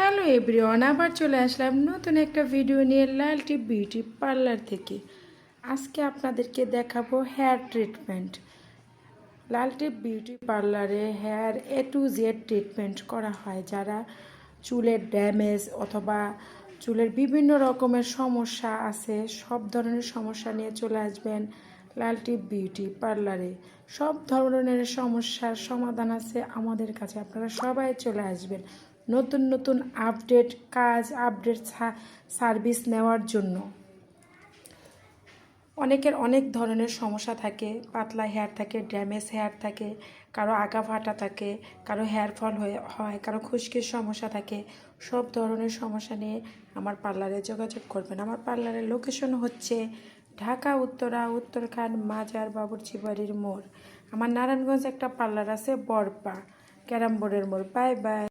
Hello everyone, আবার চলে আসলাম নতুন একটা ভিডিও নিয়ে লালটি বিউটি পার্লার থেকে। আজকে আপনাদেরকে দেখাবো হেয়ার ট্রিটমেন্ট লালটি বিউটি পার্লারে hair A to Z treatment করা হয়। যারা চুলের ড্যামেজ অথবা চুলের বিভিন্ন রকমের সমস্যা আছে, সব ধরনের সমস্যা নিয়ে চলে আসবেন লালটি বিউটি পার্লারে। সব ধরনের সমস্যার সমাধান আছে আমাদের কাছে। আপনারা সবাই চলে আসবেন। নতুন নতুন আপডেট কাজ, আপডেট সার্ভিস নেওয়ার জন্য। অনেকের অনেক ধরনের সমস্যা থাকে, পাতলা হেয়ার থাকে, ড্যামেজ হেয়ার থাকে, কারও আগা ফাটা থাকে, কারও হেয়ার ফল হয়ে, হয়, কারও খুশকির সমস্যা থাকে। সব ধরনের সমস্যা নিয়ে আমার পার্লারে যোগাযোগ করবেন। আমার পার্লারের লোকেশন হচ্ছে ঢাকা, উত্তরা উত্তরখান মাজার বাবুরচি বাড়ির মোড়। আমার নারায়ণগঞ্জ একটা পার্লার আছে, বরপা ক্যারাম বোর্ডের মোড়। Bye bye.